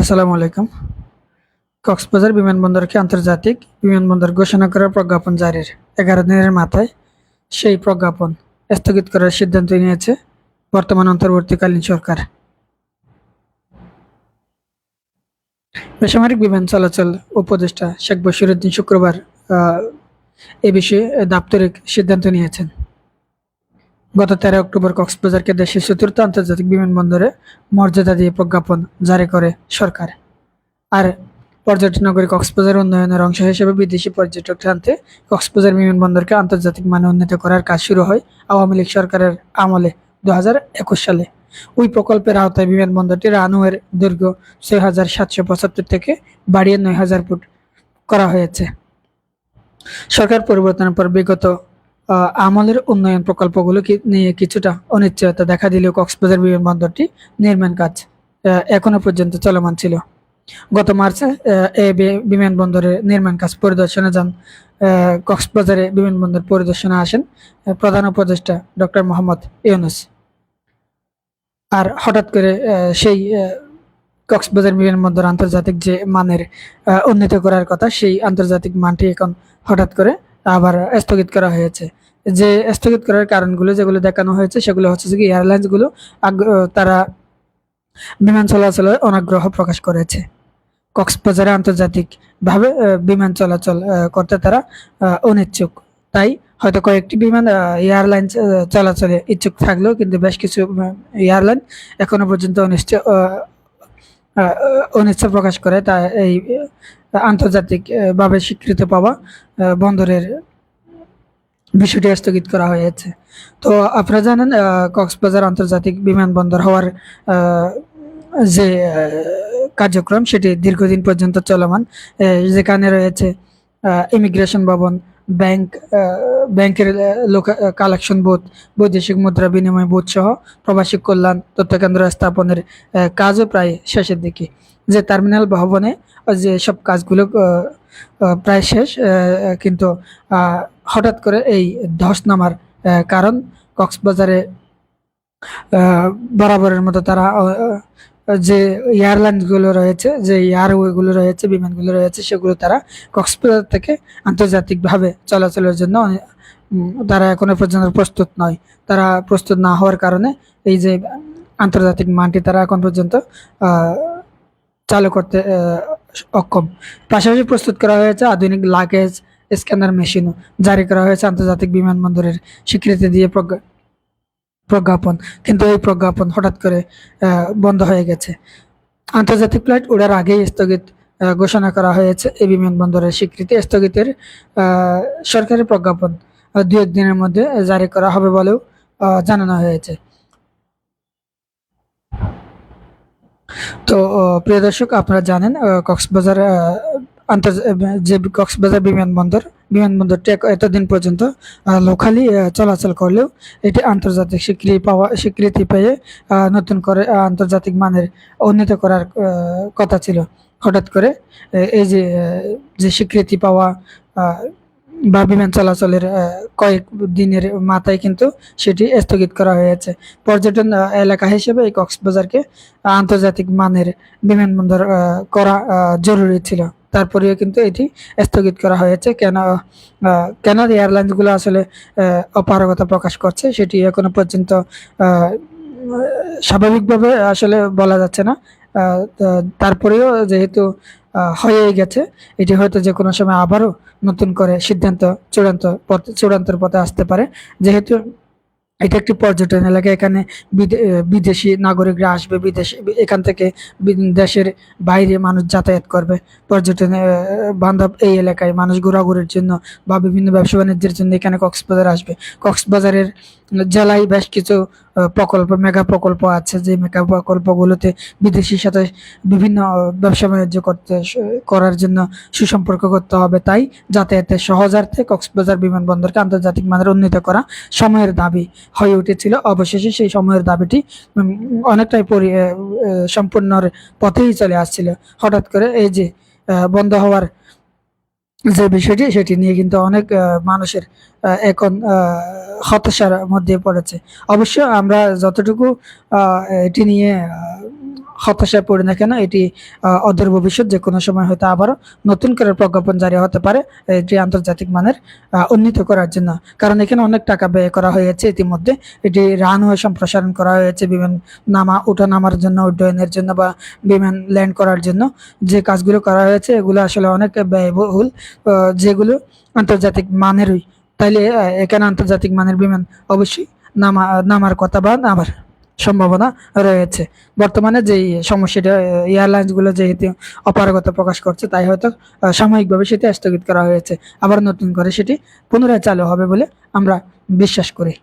আসসালামু আলাইকুম। কক্সবাজার বিমানবন্দরকে আন্তর্জাতিক বিমানবন্দর ঘোষণা করার প্রজ্ঞাপন জারির এগারো দিনের মাথায় সেই প্রজ্ঞাপন স্থগিত করার সিদ্ধান্ত নিয়েছে বর্তমান অন্তর্বর্তীকালীন সরকার। বেসামরিক বিমান চলাচল উপদেষ্টা শেখ বশিরুদ্দিন শুক্রবার এ বিষয়ে দাপ্তরিক সিদ্ধান্ত নিয়েছেন। গত তেরো অক্টোবর কক্সবাজারকে দেশের চতুর্থ আন্তর্জাতিক বিমানবন্দরে মর্যাদা দিয়ে প্রজ্ঞাপন জারি করে সরকার। আর পর্যটন নগরী কক্সবাজার উন্নয়নের অংশ হিসেবে বিদেশি পর্যটক টানতে কক্সবাজার বিমানবন্দরকে আন্তর্জাতিক মানে উন্নীত করার কাজ শুরু হয় আওয়ামী লীগ সরকারের আমলে দু হাজার একুশ সালে। ওই প্রকল্পের আওতায় বিমানবন্দরটি রানওয়ের দৈর্ঘ্য ছয় হাজার সাতশো পঁচাত্তর থেকে বাড়িয়ে নয় হাজার ফুট করা হয়েছে। সরকার পরিবর্তনের পর বিগত আমলের উন্নয়ন প্রকল্পগুলো নিয়ে কিছুটা অনিশ্চয়তা দেখা দিলেও কক্সবাজার বিমানবন্দরটি নির্মাণ কাজ এখনও পর্যন্ত চলমান ছিল। গত মার্চে এ বিমানবন্দরের নির্মাণ কাজ পরিদর্শনে যান কক্সবাজারে বিমানবন্দর পরিদর্শনে আসেন প্রধান উপদেষ্টা ডক্টর মোহাম্মদ ইউনুস। আর হঠাৎ করে সেই কক্সবাজার বিমানবন্দর আন্তর্জাতিক যে মানের উন্নীত করার কথা, সেই আন্তর্জাতিক মানটি এখন হঠাৎ করে আবার স্থগিত করা হয়েছে। যে স্থগিত করার কারণগুলো যেগুলো দেখানো হয়েছে, সেগুলো হচ্ছে যে এয়ারলাইন্সগুলো তারা বিমান চলাচলে অনাগ্রহ প্রকাশ করেছে। কক্সবাজারে আন্তর্জাতিক ভাবে বিমান চলাচল করতে তারা অনিচ্ছুক। তাই হয়তো কয়েকটি বিমান এয়ারলাইন চলাচলে ইচ্ছুক থাকলেও কিন্তু বেশ কিছু এয়ারলাইন এখনও পর্যন্ত অনিশ্চয় অনিচ্ছা প্রকাশ করে তা এই আন্তর্জাতিকভাবে স্বীকৃতি পাওয়া বন্দরের বিষয়টি স্থগিত করা হয়েছে। তো আপনারা জানেন কক্সবাজার আন্তর্জাতিক বিমানবন্দর হওয়ার যে কার্যক্রম, সেটি দীর্ঘদিন পর্যন্ত চলমান। যেখানে রয়েছে ইমিগ্রেশন ভবন ব্যাংক ব্যাংকের লোক কালেকশন বুথ বৈদেশিক মুদ্রা বিনিময় বুথ সহ প্রবাসী কল্যাণ তথ্য কেন্দ্র স্থাপনের কাজও প্রায় শেষের দিকে। যে টার্মিনাল ভবনে যে সব কাজগুলো আহ, আহ, প্রায় শেষ কিন্তু হঠাৎ করে এই ধস নামার কারণ কক্সবাজারে বরাবরের মতো তারা যে এয়ারলাইনগুলো রয়েছে, যে এয়ারওয়েগুলো রয়েছে, বিমানগুলো রয়েছে, সেগুলো তারা কক্সবাজার থেকে আন্তর্জাতিকভাবে চলাচলের জন্য তারা এখনও পর্যন্ত প্রস্তুত নয়। তারা প্রস্তুত না হওয়ার কারণে এই যে আন্তর্জাতিক মানটি তারা এখন পর্যন্ত চালু করতে অক্ষম। পাশাপাশি প্রস্তুত করা হয়েছে আধুনিক লাগেজ স্ক্যানার মেশিনও জারি করা হয়েছে আন্তর্জাতিক বিমানবন্দরের স্বীকৃতি দিয়ে প্রজ্ঞাপন। কিন্তু এই প্রজ্ঞাপন হঠাৎ করে বন্ধ হয়ে গেছে। আন্তর্জাতিক ফ্লাইট ওড়ার আগেই স্থগিত ঘোষণা করা হয়েছে এই বিমানবন্দরের স্বীকৃতি। স্থগিতের সরকারি প্রজ্ঞাপন দু একদিনের মধ্যে জারি করা হবে বলেও জানানো হয়েছে। তো প্রিয় দর্শক, আপনারা জানেন কক্সবাজার আহ, আন্তর্জা যে কক্সবাজার বিমানবন্দর বিমানবন্দরটি এতদিন পর্যন্ত লোকালি চলাচল করলেও এটি আন্তর্জাতিক স্বীকৃতি পাওয়া স্বীকৃতি পেয়ে নতুন করে আন্তর্জাতিক মানের উন্নীত করার কথা ছিল। হঠাৎ করে এই যে যে স্বীকৃতি পাওয়া বা বিমান চলাচলের কয়েক দিনের মাথায় কিন্তু সেটি স্থগিত করা হয়েছে। পর্যটন এলাকা হিসেবে এই কক্সবাজারকে আন্তর্জাতিক মানের বিমানবন্দর করা জরুরি ছিল। তারপরেও কিন্তু এটি স্থগিত করা হয়েছে। কেন কেন এয়ারলাইন্সগুলো আসলে অপারগতা প্রকাশ করছে সেটি এখনও পর্যন্ত স্বাভাবিকভাবে আসলে বলা যাচ্ছে না। তারপরেও যেহেতু হয়েই গেছে, এটি হয়তো যে কোনো সময় আবারও নতুন করে সিদ্ধান্ত চূড়ান্ত পথে, চূড়ান্তর পথে আসতে পারে। যেহেতু এটা একটি পর্যটন এলাকা। এখানে বিদে- বিদেশি নাগরিকরা আসবে, বিদেশ এখান থেকে দেশের বাইরে মানুষ যাতায়াত করবে। পর্যটনে বান্ধব এই এলাকায় মানুষ ঘোরাঘুরির জন্য বা বিভিন্ন ব্যবসা বাণিজ্যের জন্য এখানে কক্সবাজার আসবে। কক্সবাজারের জেলায় বেশ কিছু প্রকল্প, মেগা প্রকল্প আছে, যে মেগা প্রকল্পগুলোতে বিদেশির সাথে বিভিন্ন ব্যবসা বাণিজ্য করতে করার জন্য সুসম্পর্ক করতে হবে। তাই যাতায়াতের সহজার্থে কক্সবাজার বিমানবন্দরকে আন্তর্জাতিক মানের উন্নীত করা সময়ের দাবি হয়ে উঠেছিল। অবশেষে সেই সময়ের দাবিটি অনেকটাই পরি সম্পূর্ণর পথেই চলে আসছিল। হঠাৎ করে এই যে বন্ধ হওয়ার যে বিষয়টি, সেটি নিয়ে কিন্তু অনেক মানুষের এখন হতাশার মধ্যে পড়েছে। অবশ্য আমরা যতটুকু এটি নিয়ে হতাশায় পড়ি না কেন? এটি অদূর ভবিষ্যৎ, যে কোনো সময় হয়তো আবারও নতুন করে প্রজ্ঞাপন জারি হতে পারে, এটি আন্তর্জাতিক মানের উন্নীত করার জন্য। কারণ এখানে অনেক টাকা ব্যয় করা হয়েছে ইতিমধ্যে। এটি রানওয়ে সম্প্রসারণ করা হয়েছে বিমান নামা ওঠা নামার জন্য, উড্ডয়নের জন্য বা বিমান ল্যান্ড করার জন্য। যে কাজগুলো করা হয়েছে, এগুলো আসলে অনেক ব্যয়বহুল যেগুলো আন্তর্জাতিক মানেরই। তাইলে এখানে আন্তর্জাতিক মানের বিমান অবশ্যই নামা, নামার কথা বা নামার। সম্ভাবনা রয়েছে। বর্তমানে যেই সমস্যাটা এয়ারলাইন্সগুলো যেহেতু অপারগতা প্রকাশ করছে, তাই হয়তো সাময়িকভাবে সেটি স্থগিত করা হয়েছে। আবার নতুন করে সেটি পুনরায় চালু হবে বলে আমরা বিশ্বাস করি।